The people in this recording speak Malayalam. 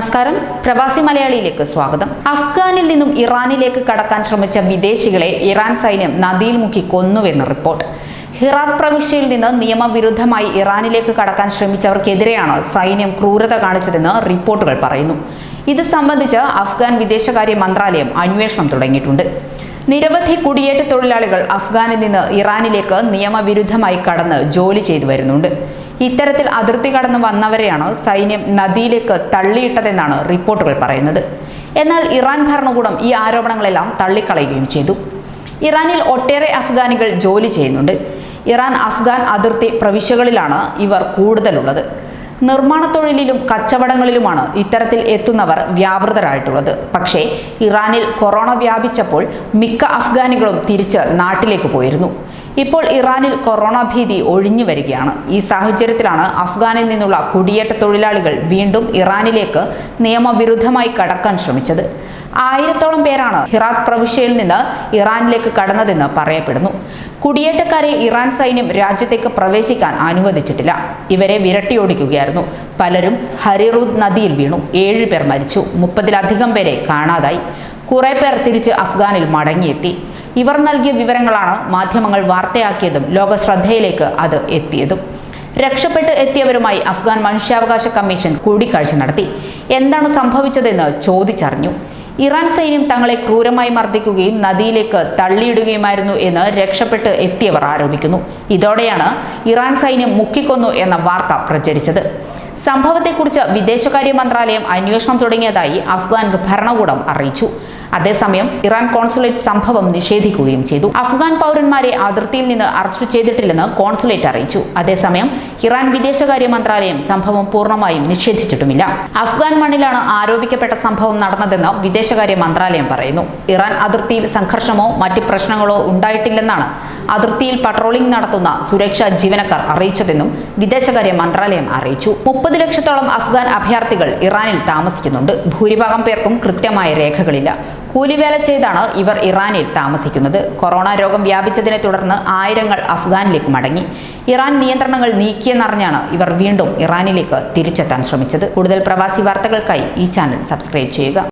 നമസ്കാരം. പ്രവാസി മലയാളിയിലേക്ക് സ്വാഗതം. അഫ്ഗാനിൽ നിന്നും ഇറാനിലേക്ക് കടക്കാൻ ശ്രമിച്ച വിദേശികളെ ഇറാൻ സൈന്യം നദിയിൽ മുക്കി കൊന്നുവെന്ന് റിപ്പോർട്ട്. ഹിറാത്ത് പ്രവിശ്യയിൽ നിന്ന് നിയമവിരുദ്ധമായി ഇറാനിലേക്ക് കടക്കാൻ ശ്രമിച്ചവർക്കെതിരെയാണ് സൈന്യം ക്രൂരത കാണിച്ചതെന്ന് റിപ്പോർട്ടുകൾ പറയുന്നു. ഇത് സംബന്ധിച്ച് അഫ്ഗാൻ വിദേശകാര്യ മന്ത്രാലയം അന്വേഷണം തുടങ്ങിയിട്ടുണ്ട്. നിരവധി കുടിയേറ്റ തൊഴിലാളികൾ അഫ്ഗാനിൽ നിന്ന് ഇറാനിലേക്ക് നിയമവിരുദ്ധമായി കടന്ന് ജോലി ചെയ്തു വരുന്നുണ്ട്. ഇത്തരത്തിൽ അതിർത്തി കടന്ന് വന്നവരെയാണ് സൈന്യം നദിയിലേക്ക് തള്ളിയിട്ടതെന്നാണ് റിപ്പോർട്ടുകൾ പറയുന്നത്. എന്നാൽ ഇറാൻ ഭരണകൂടം ഈ ആരോപണങ്ങളെല്ലാം തള്ളിക്കളയുകയും ചെയ്തു. ഇറാനിൽ ഒട്ടേറെ അഫ്ഗാനികൾ ജോലി ചെയ്യുന്നുണ്ട്. ഇറാൻ അഫ്ഗാൻ അതിർത്തി പ്രവിശ്യകളിലാണ് ഇവർ കൂടുതലുള്ളത്. നിർമ്മാണ തൊഴിലിലും കച്ചവടങ്ങളിലുമാണ് ഇത്തരത്തിൽ എത്തുന്നവർ വ്യാപൃതരായിട്ടുള്ളത്. പക്ഷേ ഇറാനിൽ കൊറോണ വ്യാപിച്ചപ്പോൾ മിക്ക അഫ്ഗാനികളും തിരിച്ച് നാട്ടിലേക്ക് പോയിരുന്നു. ഇപ്പോൾ ഇറാനിൽ കൊറോണ ഭീതി ഒഴിഞ്ഞു വരികയാണ്. ഈ സാഹചര്യത്തിലാണ് അഫ്ഗാനിൽ നിന്നുള്ള കുടിയേറ്റ തൊഴിലാളികൾ വീണ്ടും ഇറാനിലേക്ക് നിയമവിരുദ്ധമായി കടക്കാൻ ശ്രമിച്ചത്. ആയിരത്തോളം പേരാണ് ഹിറാത്ത് പ്രവിശ്യയിൽ നിന്ന് ഇറാനിലേക്ക് കടന്നതെന്ന് പറയപ്പെടുന്നു. കുടിയേറ്റക്കാരെ ഇറാൻ സൈന്യം രാജ്യത്തേക്ക് പ്രവേശിക്കാൻ അനുവദിച്ചിട്ടില്ല. ഇവരെ വിരട്ടിയോടിക്കുകയായിരുന്നു. പലരും ഹരിറൂദ് നദിയിൽ വീണു. ഏഴ് പേർ മരിച്ചു. മുപ്പതിലധികം പേരെ കാണാതായി. കുറേ പേർ തിരിച്ച് അഫ്ഗാനിൽ മടങ്ങിയെത്തി. ഇവർ നൽകിയ വിവരങ്ങളാണ് മാധ്യമങ്ങൾ വാർത്തയാക്കിയതും ലോക ശ്രദ്ധയിലേക്ക് അത് എത്തിയതും. രക്ഷപ്പെട്ട് എത്തിയവരുമായി അഫ്ഗാൻ മനുഷ്യാവകാശ കമ്മീഷൻ കൂടിക്കാഴ്ച നടത്തി. എന്താണ് സംഭവിച്ചതെന്ന് ചോദിച്ചറിഞ്ഞു. ഇറാൻ സൈന്യം തങ്ങളെ ക്രൂരമായി മർദ്ദിക്കുകയും നദിയിലേക്ക് തള്ളിയിടുകയുമായിരുന്നു എന്ന് രക്ഷപ്പെട്ട് എത്തിയവർ ആരോപിക്കുന്നു. ഇതോടെയാണ് ഇറാൻ സൈന്യം മുക്കിക്കൊന്നു എന്ന വാർത്ത പ്രചരിച്ചത്. സംഭവത്തെക്കുറിച്ച് വിദേശകാര്യ മന്ത്രാലയം അന്വേഷണം തുടങ്ങിയതായി അഫ്ഗാൻ ഭരണകൂടം അറിയിച്ചു. അതേസമയം ഇറാൻ കോൺസുലേറ്റ് സംഭവം നിഷേധിക്കുകയും ചെയ്തു. അഫ്ഗാൻ പൗരന്മാരെ അതിർത്തിയിൽ നിന്ന് അറസ്റ്റ് ചെയ്തിട്ടില്ലെന്ന് കോൺസുലേറ്റ് അറിയിച്ചു. അതേസമയം ഇറാൻ വിദേശകാര്യ മന്ത്രാലയം സംഭവം പൂർണമായും നിഷേധിച്ചിട്ടുമില്ല. അഫ്ഗാൻ മണ്ണിലാണ് ആരോപിക്കപ്പെട്ട സംഭവം നടന്നതെന്ന് വിദേശകാര്യ മന്ത്രാലയം പറയുന്നു. ഇറാൻ അതിർത്തിയിൽ സംഘർഷമോ മറ്റ് പ്രശ്നങ്ങളോ ഉണ്ടായിട്ടില്ലെന്നാണ് അതിർത്തിയിൽ പട്രോളിംഗ് നടത്തുന്ന സുരക്ഷാ ജീവനക്കാർ അറിയിച്ചതെന്നും വിദേശകാര്യ മന്ത്രാലയം അറിയിച്ചു. മുപ്പത് ലക്ഷത്തോളം അഫ്ഗാൻ അഭയാർത്ഥികൾ ഇറാനിൽ താമസിക്കുന്നുണ്ട്. ഭൂരിഭാഗം പേർക്കും കൃത്യമായ രേഖകളില്ല. കൂലിവേല ചെയ്താണ് ഇവർ ഇറാനിൽ താമസിക്കുന്നത്. കൊറോണ രോഗം വ്യാപിച്ചതിനെ തുടർന്ന് ആയിരങ്ങൾ അഫ്ഗാനിലേക്ക് മടങ്ങി. ഇറാൻ നിയന്ത്രണങ്ങൾ നീക്കിയെന്നറിഞ്ഞാണ് ഇവർ വീണ്ടും ഇറാനിലേക്ക് തിരിച്ചെത്താൻ ശ്രമിച്ചത്. കൂടുതൽ പ്രവാസി വാർത്തകൾക്കായി ഈ ചാനൽ സബ്സ്ക്രൈബ് ചെയ്യുക.